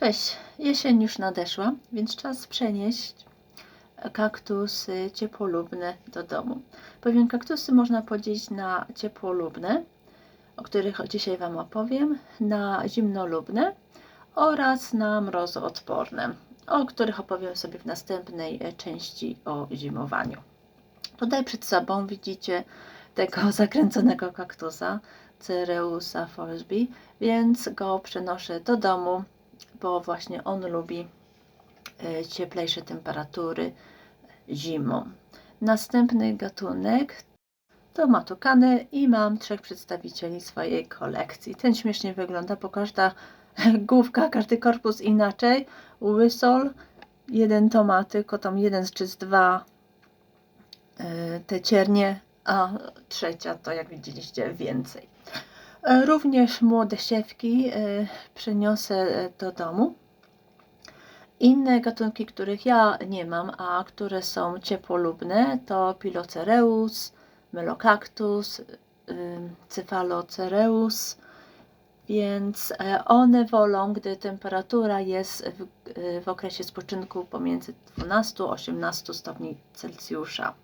Cześć, jesień już nadeszła, więc czas przenieść kaktusy ciepłolubne do domu. Powiem, kaktusy można podzielić na ciepłolubne, o których dzisiaj Wam opowiem, na zimnolubne oraz na mrozoodporne, o których opowiem sobie w następnej części o zimowaniu. Tutaj przed sobą widzicie tego zakręconego kaktusa, Cereusa Forsby, więc go przenoszę do domu bo właśnie on lubi e, cieplejsze temperatury zimą. Następny gatunek to matukany i mam trzech przedstawicieli swojej kolekcji. Ten śmiesznie wygląda, bo każda główka, każdy korpus inaczej. Łysol, jeden tomaty, tylko tam jeden czy z dwa e, te ciernie, a trzecia to jak widzieliście więcej. E, Również młode siewki e, przyniosę e, do domu. Inne gatunki, których ja nie mam, a które są ciepłolubne, to Pilocereus, Melocactus, Cephalocereus, więc one wolą, gdy temperatura jest w, w okresie spoczynku pomiędzy 12 a 18 stopni Celsjusza.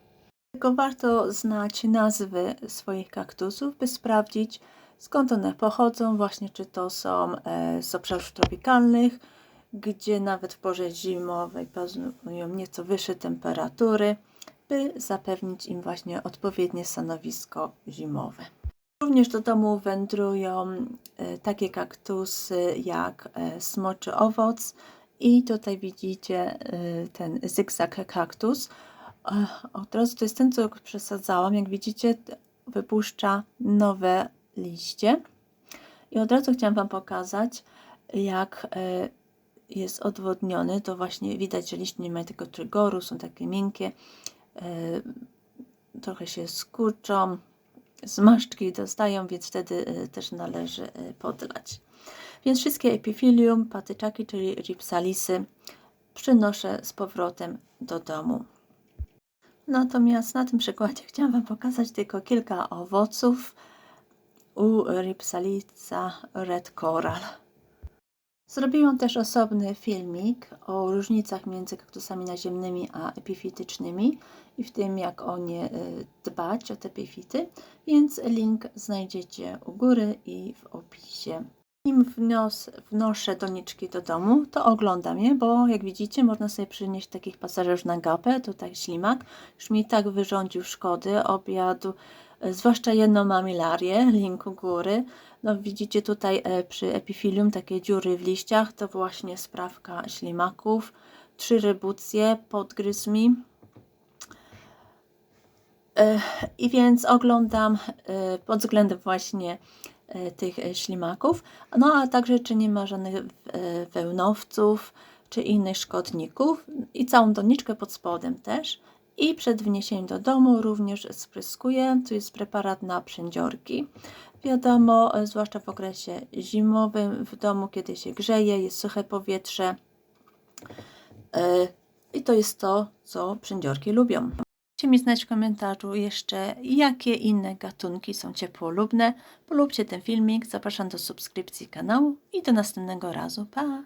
Tylko warto znać nazwy swoich kaktusów, by sprawdzić, skąd one pochodzą, właśnie czy to są e, z obszarów tropikalnych, gdzie nawet w porze zimowej panują nieco wyższe temperatury, by zapewnić im właśnie odpowiednie stanowisko zimowe. Również do domu wędrują e, takie kaktusy jak e, smoczy owoc i tutaj widzicie ten zygzak kaktus. Od razu to jest ten, co przesadzałam. Jak widzicie, wypuszcza nowe liście. I od razu chciałam Wam pokazać, jak e, jest odwodniony. To właśnie widać, że liście nie mają tego trygoru, są takie miękkie. E, trochę się skurczą, zmarszczki dostają, więc wtedy e, też należy podlać. Więc wszystkie epifilium, patyczaki, czyli ripsalisy przynoszę z powrotem do domu. Natomiast na tym przykładzie chciałam Wam pokazać tylko kilka owoców u Ripsalica Red Coral. Zrobiłam też osobny filmik o różnicach między kaktusami naziemnymi a epifitycznymi i w tym jak o nie y, dbać, o te epifity, więc link znajdziecie u góry i w opisie. Nim wnios, wnoszę doniczki do domu, to oglądam je, bo jak widzicie można sobie przynieść takich pasażerów na gapę, tutaj ślimak, już mi tak wyrządził szkody, obiadu, e, zwłaszcza jedną mamilarię, link u góry. No widzicie tutaj e, przy epifilium takie dziury w liściach, to właśnie sprawka ślimaków, trzy rybucje, podgryzł mi. E, I więc oglądam pod względem właśnie tych e, ślimaków, no a także czy nie ma żadnych e, wełnowców czy innych szkodników i całą doniczkę pod spodem też. I przed wniesieniem do domu również spryskuję. Tu jest preparat na przędziorki. Wiadomo, zwłaszcza w okresie zimowym, w domu, kiedy się grzeje, jest suche powietrze. I to jest to, co przędziorki lubią. Dajcie mi znać w komentarzu jeszcze, jakie inne gatunki są ciepłolubne. Polubcie ten filmik, zapraszam do subskrypcji kanału i do następnego razu. Pa!